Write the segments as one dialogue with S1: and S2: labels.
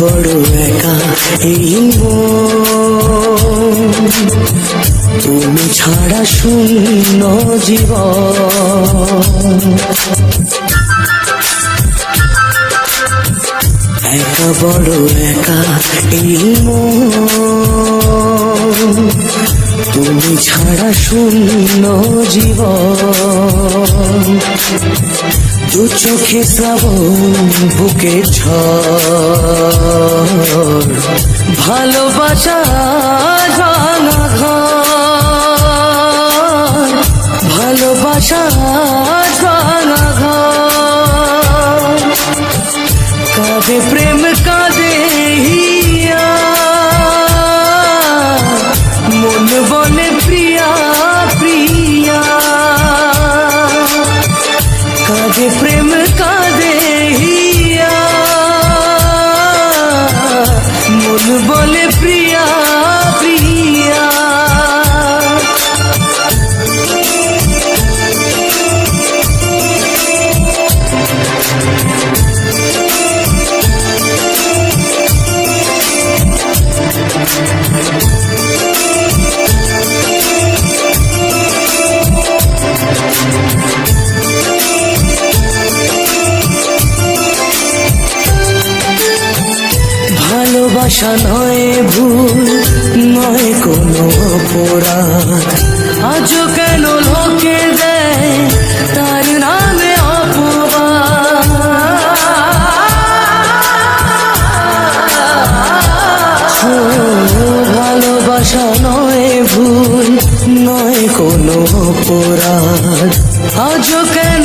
S1: বড় একা এই তুমি ছাড়া শূন্য জীবন। একা বড় একা এই তুমি ছাড়া শূন্য জীবন। দু চোখে শ্রাবণ বুকে ঝড়। ভালোবাসা ভাঙা ঘর ভালোবাসা আসবো ভালোবাসা নয় ভুল, নয় কোনো অপরাধ। আজও কেন লোকে দেয় তার নামে ভালোবাসা নয় ভুল, নয় কোনো অপরাধ। আজও কেন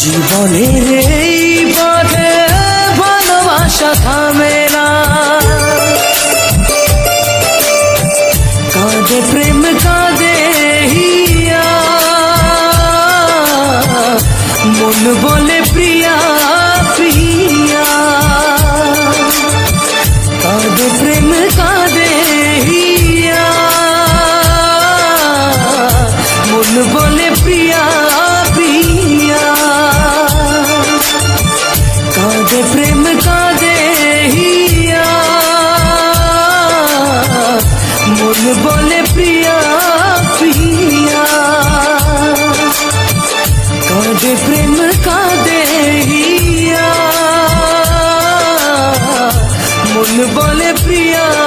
S1: জীবনের এই পথে ভালোবাসা থামে না কাঁদে প্রেম কাঁদে হিয়া মন বলে প্রিয়া বলে প্রিয়া।